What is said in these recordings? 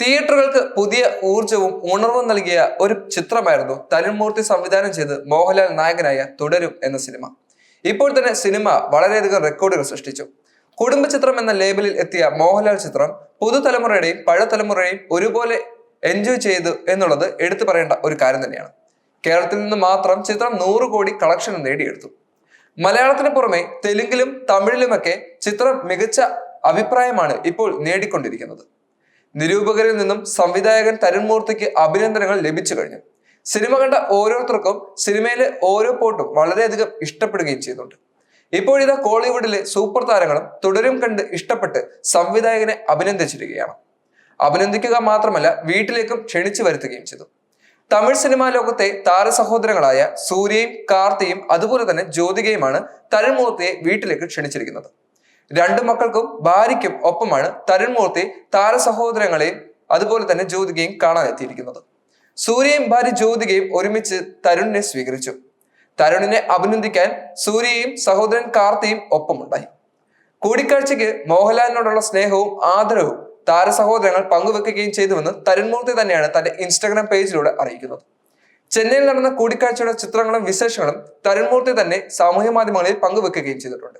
തിയേറ്ററുകൾക്ക് പുതിയ ഊർജവും ഉണർവും നൽകിയ ഒരു ചിത്രമായിരുന്നു തരുൺമൂർത്തി സംവിധാനം ചെയ്ത് മോഹൻലാൽ നായകനായ തുടരും എന്ന സിനിമ. ഇപ്പോൾ തന്നെ സിനിമ വളരെയധികം റെക്കോർഡുകൾ സൃഷ്ടിച്ചു. കുടുംബ ചിത്രം എന്ന ലേബലിൽ എത്തിയ മോഹൻലാൽ ചിത്രം പുതുതലമുറയുടെയും പഴതലമുറയെയും ഒരുപോലെ എൻജോയ് ചെയ്തു എന്നുള്ളത് എടുത്തു പറയേണ്ട ഒരു കാര്യം തന്നെയാണ്. കേരളത്തിൽ നിന്ന് മാത്രം ചിത്രം നൂറ് കോടി കളക്ഷൻ നേടിയെടുത്തു. മലയാളത്തിന് പുറമെ തെലുങ്കിലും തമിഴിലുമൊക്കെ ചിത്രം മികച്ച അഭിപ്രായമാണ് ഇപ്പോൾ നേടിക്കൊണ്ടിരിക്കുന്നത്. നിരൂപകരിൽ നിന്നും സംവിധായകൻ തരുൺമൂർത്തിക്ക് അഭിനന്ദനങ്ങൾ ലഭിച്ചു കഴിഞ്ഞു. സിനിമ കണ്ട ഓരോരുത്തർക്കും സിനിമയിലെ ഓരോ പോട്ടും വളരെയധികം ഇഷ്ടപ്പെടുകയും ചെയ്യുന്നുണ്ട്. ഇപ്പോഴിതാ കോളിവുഡിലെ സൂപ്പർ താരങ്ങളും തുടരും കണ്ട് ഇഷ്ടപ്പെട്ട് സംവിധായകനെ അഭിനന്ദിച്ചിരിക്കുകയാണ്. അഭിനന്ദിക്കുക മാത്രമല്ല വീട്ടിലേക്കും ക്ഷണിച്ചു വരുത്തുകയും ചെയ്തു. തമിഴ് സിനിമാ ലോകത്തെ താരസഹോദരങ്ങളായ സൂര്യയും കാർത്തിയും അതുപോലെ തന്നെ ജ്യോതികയുമാണ് തരുൺമൂർത്തിയെ വീട്ടിലേക്ക് ക്ഷണിച്ചിരിക്കുന്നത്. രണ്ടു മക്കൾക്കും ഭാര്യയ്ക്കും ഒപ്പമാണ് തരുൺമൂർത്തി താരസഹോദരങ്ങളെയും അതുപോലെ തന്നെ ജ്യോതികയും കാണാൻ എത്തിയിരിക്കുന്നത് സൂര്യയും ഭാര്യ ജ്യോതികയും ഒരുമിച്ച് തരുണിനെ സ്വീകരിച്ചു. തരുണിനെ അഭിനന്ദിക്കാൻ സൂര്യയും സഹോദരൻ കാർത്തിയും ഒപ്പമുണ്ടായി. കൂടിക്കാഴ്ചയ്ക്ക് മോഹൻലാലിനോടുള്ള സ്നേഹവും ആദരവും താര താരസഹോദരങ്ങൾ പങ്കുവെക്കുകയും ചെയ്തുവെന്ന് തരുൺമൂർത്തി തന്നെയാണ് തന്റെ ഇൻസ്റ്റാഗ്രാം പേജിലൂടെ അറിയിക്കുന്നത്. ചെന്നൈയിൽ നടന്ന കൂടിക്കാഴ്ചയുടെ ചിത്രങ്ങളും വിശേഷങ്ങളും തരുൺമൂർത്തി തന്നെ സാമൂഹ്യ മാധ്യമങ്ങളിൽ പങ്കുവെക്കുകയും ചെയ്തിട്ടുണ്ട്.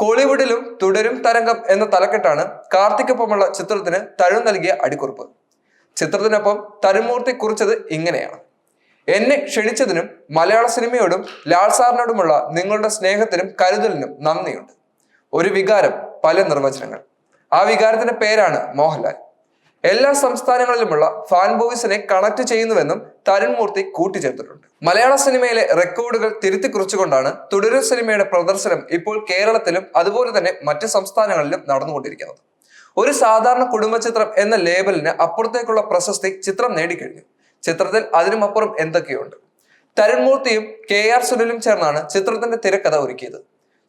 കോളിവുഡിലും തുടരും തരംഗം എന്ന തലക്കെട്ടാണ് കാർത്തിക്കൊപ്പമുള്ള ചിത്രത്തിന് തഴും നൽകിയ അടിക്കുറിപ്പ്. ചിത്രത്തിനൊപ്പം തരുമൂർത്തി കുറിച്ചത് ഇങ്ങനെയാണ്. എന്നെ ക്ഷണിച്ചതിനും മലയാള സിനിമയോടും ലാൽ സാറിനോടുമുള്ള നിങ്ങളുടെ സ്നേഹത്തിനും കരുതലിനും നന്ദിയുണ്ട്. ഒരു വികാരം പല നിർവചനങ്ങൾ. ആ വികാരത്തിന്റെ പേരാണ് മോഹൻലാൽ. എല്ലാ സംസ്ഥാനങ്ങളിലുമുള്ള ഫാൻ ബോയ്സിനെ കണക്ട് ചെയ്യുന്നുവെന്നും തരുൺമൂർത്തി കൂട്ടിച്ചേർത്തിട്ടുണ്ട്. മലയാള സിനിമയിലെ റെക്കോർഡുകൾ തിരുത്തി കുറിച്ചുകൊണ്ടാണ് തുടരും സിനിമയുടെ പ്രദർശനം ഇപ്പോൾ കേരളത്തിലും അതുപോലെ തന്നെ മറ്റ് സംസ്ഥാനങ്ങളിലും നടന്നുകൊണ്ടിരിക്കുന്നത്. ഒരു സാധാരണ കുടുംബ ചിത്രം എന്ന ലേബലിന് അപ്പുറത്തേക്കുള്ള പ്രശസ്തി ചിത്രം നേടിക്കഴിഞ്ഞു. ചിത്രത്തിൽ അതിനുമപ്പുറം എന്തൊക്കെയുണ്ട്? തരുൺമൂർത്തിയും കെ ആർ സുനിലും ചേർന്നാണ് ചിത്രത്തിന്റെ തിരക്കഥ ഒരുക്കിയത്.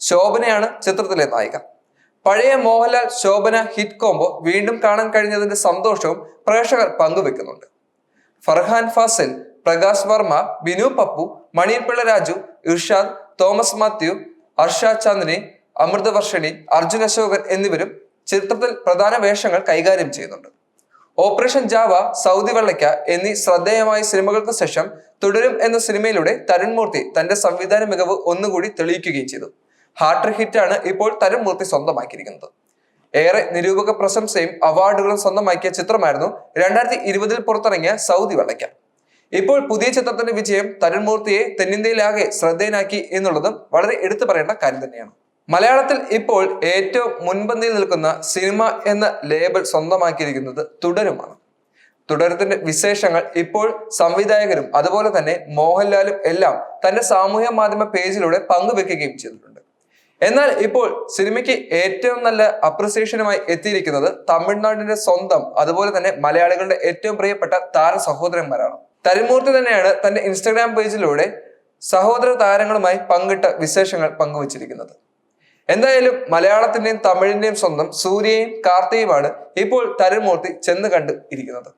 ശോഭനയാണ് ചിത്രത്തിലെ നായിക. പഴയ മോഹൻലാൽ ശോഭന ഹിറ്റ് കോംബോ വീണ്ടും കാണാൻ കഴിഞ്ഞതിന്റെ സന്തോഷവും പ്രേക്ഷകർ പങ്കുവെക്കുന്നുണ്ട്. ഫർഹാൻ ഫാസിൽ പ്രകാശ് വർമ്മ ബിനു പപ്പു മണിയപ്പിള്ള രാജു ഇർഷാദ് തോമസ് മാത്യു അർഷ ചാന്ദിനി അമൃതവർഷിണി അർജുൻ അശോകൻ എന്നിവരും ചിത്രത്തിൽ പ്രധാന വേഷങ്ങൾ കൈകാര്യം ചെയ്യുന്നുണ്ട്. ഓപ്പറേഷൻ ജാവ സൗദി വെള്ളയ്ക്ക എന്നീ ശ്രദ്ധേയമായ സിനിമകൾക്ക് ശേഷം തുടരും എന്ന സിനിമയിലൂടെ തരുൺമൂർത്തി തന്റെ സംവിധാന മികവ് ഒന്നുകൂടി തെളിയിക്കുകയും ചെയ്തു. ഹാർട്ടർ ഹിറ്റാണ് ഇപ്പോൾ തരംമൂർത്തി സ്വന്തമാക്കിയിരിക്കുന്നത്. ഏറെ നിരൂപക പ്രശംസയും അവാർഡുകളും സ്വന്തമാക്കിയ ചിത്രമായിരുന്നു രണ്ടായിരത്തി ഇരുപതിൽ പുറത്തിറങ്ങിയ സൗദി വെള്ളയ്ക്ക. ഇപ്പോൾ പുതിയ ചിത്രത്തിന്റെ വിജയം തരുൺമൂർത്തിയെ തെന്നിന്ത്യയിലാകെ ശ്രദ്ധേയനാക്കി എന്നുള്ളതും വളരെ എടുത്തു പറയേണ്ട കാര്യം തന്നെയാണ്. മലയാളത്തിൽ ഇപ്പോൾ ഏറ്റവും മുൻപന്തിയിൽ നിൽക്കുന്ന സിനിമ എന്ന ലേബൽ സ്വന്തമാക്കിയിരിക്കുന്നത് തുടരുമാണ്. തുടരത്തിന്റെ വിശേഷങ്ങൾ ഇപ്പോൾ സംവിധായകരും അതുപോലെ തന്നെ മോഹൻലാലും എല്ലാം തന്റെ സാമൂഹ്യ മാധ്യമ പേജിലൂടെ പങ്കുവെക്കുകയും ചെയ്തിട്ടുണ്ട്. എന്നാൽ ഇപ്പോൾ സിനിമയ്ക്ക് ഏറ്റവും നല്ല അപ്രിസിയേഷനുമായി എത്തിയിരിക്കുന്നത് തമിഴ്നാടിന്റെ സ്വന്തം അതുപോലെ തന്നെ മലയാളികളുടെ ഏറ്റവും പ്രിയപ്പെട്ട താര സഹോദരന്മാരാണ്. തരുമൂർത്തി തന്നെയാണ് തന്റെ ഇൻസ്റ്റാഗ്രാം പേജിലൂടെ സഹോദര താരങ്ങളുമായി പങ്കിട്ട വിശേഷങ്ങൾ പങ്കുവച്ചിരിക്കുന്നത്. എന്തായാലും മലയാളത്തിന്റെയും തമിഴിന്റെയും സ്വന്തം സൂര്യയും കാർത്തിയുമാണ് ഇപ്പോൾ തരുൺമൂർത്തി ചെന്ന് കണ്ട് ഇരിക്കുന്നത്.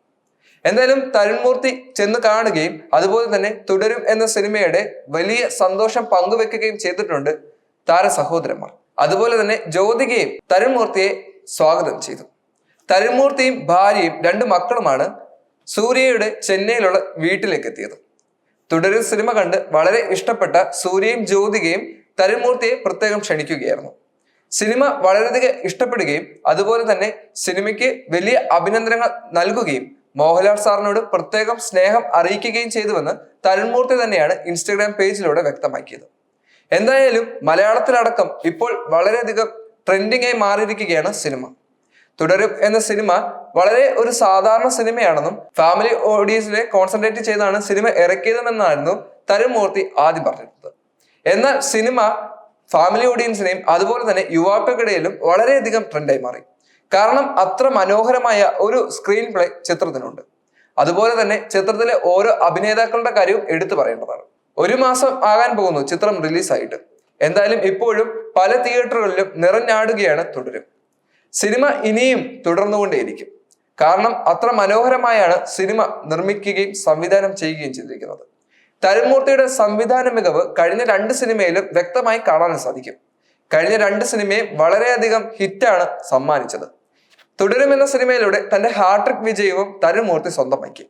എന്തായാലും തരുൺമൂർത്തി ചെന്ന് കാണുകയും അതുപോലെ തന്നെ തുടരും എന്ന സിനിമയുടെ വലിയ സന്തോഷം പങ്കുവെക്കുകയും ചെയ്തിട്ടുണ്ട് താര സഹോദരന്മാർ. അതുപോലെ തന്നെ ജ്യോതികയും തരുൺമൂർത്തിയെ സ്വാഗതം ചെയ്തു. തരുൺമൂർത്തിയും ഭാര്യയും രണ്ട് മക്കളുമാണ് സൂര്യയുടെ ചെന്നൈയിലുള്ള വീട്ടിലേക്ക് എത്തിയത് തുടരും സിനിമ കണ്ട് വളരെ ഇഷ്ടപ്പെട്ട സൂര്യയും ജ്യോതികയും തരുൺമൂർത്തിയെ പ്രത്യേകം ക്ഷണിക്കുകയായിരുന്നു. സിനിമ വളരെയധികം ഇഷ്ടപ്പെടുകയും അതുപോലെ തന്നെ സിനിമയ്ക്ക് വലിയ അഭിനന്ദനങ്ങൾ നൽകുകയും മോഹൻലാൽ സാറിനോട് പ്രത്യേകം സ്നേഹം അറിയിക്കുകയും ചെയ്തുവെന്ന് തരുൺമൂർത്തി തന്നെയാണ് ഇൻസ്റ്റഗ്രാം പേജിലൂടെ വ്യക്തമാക്കിയത്. എന്തായാലും മലയാളത്തിലടക്കം ഇപ്പോൾ വളരെയധികം ട്രെൻഡിംഗ് ആയി മാറിയിരിക്കുകയാണ് സിനിമ തുടരും എന്ന സിനിമ വളരെ ഒരു സാധാരണ സിനിമയാണെന്നും ഫാമിലി ഓഡിയൻസിനെ കോൺസെൻട്രേറ്റ് ചെയ്താണ് സിനിമ ഇറക്കിയതെന്നായിരുന്നു തരുമൂർത്തി ആദ്യം പറഞ്ഞിരുന്നത്. എന്നാൽ സിനിമ ഫാമിലി ഓഡിയൻസിനെയും അതുപോലെ തന്നെ യുവാക്കൾക്കിടയിലും വളരെയധികം ട്രെൻഡായി മാറി. കാരണം അത്ര മനോഹരമായ ഒരു സ്ക്രീൻ പ്ലേ ചിത്രത്തിനുണ്ട്. അതുപോലെ തന്നെ ചിത്രത്തിലെ ഓരോ അഭിനേതാക്കളുടെ കാര്യവും എടുത്തു പറയേണ്ടതാണ്. ഒരു മാസം ആകാൻ പോകുന്നു ചിത്രം റിലീസായിട്ട്. എന്തായാലും ഇപ്പോഴും പല തിയേറ്ററുകളിലും നിറഞ്ഞാടുകയാണ് തുടരും. സിനിമ ഇനിയും തുടർന്നുകൊണ്ടേയിരിക്കും. കാരണം അത്ര മനോഹരമായാണ് സിനിമ നിർമ്മിക്കുകയും സംവിധാനം ചെയ്യുകയും ചെയ്തിരിക്കുന്നത്. തരുമൂർത്തിയുടെ സംവിധാന മികവ് കഴിഞ്ഞ രണ്ട് സിനിമയിലും വ്യക്തമായി കാണാൻ സാധിക്കും. കഴിഞ്ഞ രണ്ട് സിനിമയും വളരെയധികം ഹിറ്റാണ് സമ്മാനിച്ചത്. തുടരും എന്ന സിനിമയിലൂടെ തന്റെ ഹാട്രിക് വിജയവും തരുമൂർത്തി സ്വന്തമാക്കി.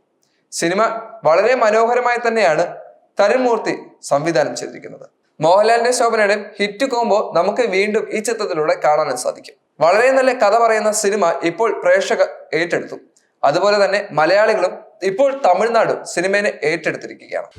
സിനിമ വളരെ മനോഹരമായി തന്നെയാണ് തരുൺമൂർത്തി സംവിധാനം ചെയ്തിരിക്കുന്നത്. മോഹൻലാലിന്റെ ശോഭനയുടെ ഹിറ്റ് കോംബോ നമുക്ക് വീണ്ടും ഈ ചിത്രത്തിലൂടെ കാണാനും സാധിക്കും. വളരെ നല്ല കഥ പറയുന്ന സിനിമ ഇപ്പോൾ പ്രേക്ഷകർ ഏറ്റെടുത്തു. അതുപോലെ തന്നെ മലയാളികളും ഇപ്പോൾ തമിഴ്നാടും സിനിമയെ ഏറ്റെടുത്തിരിക്കുകയാണ്.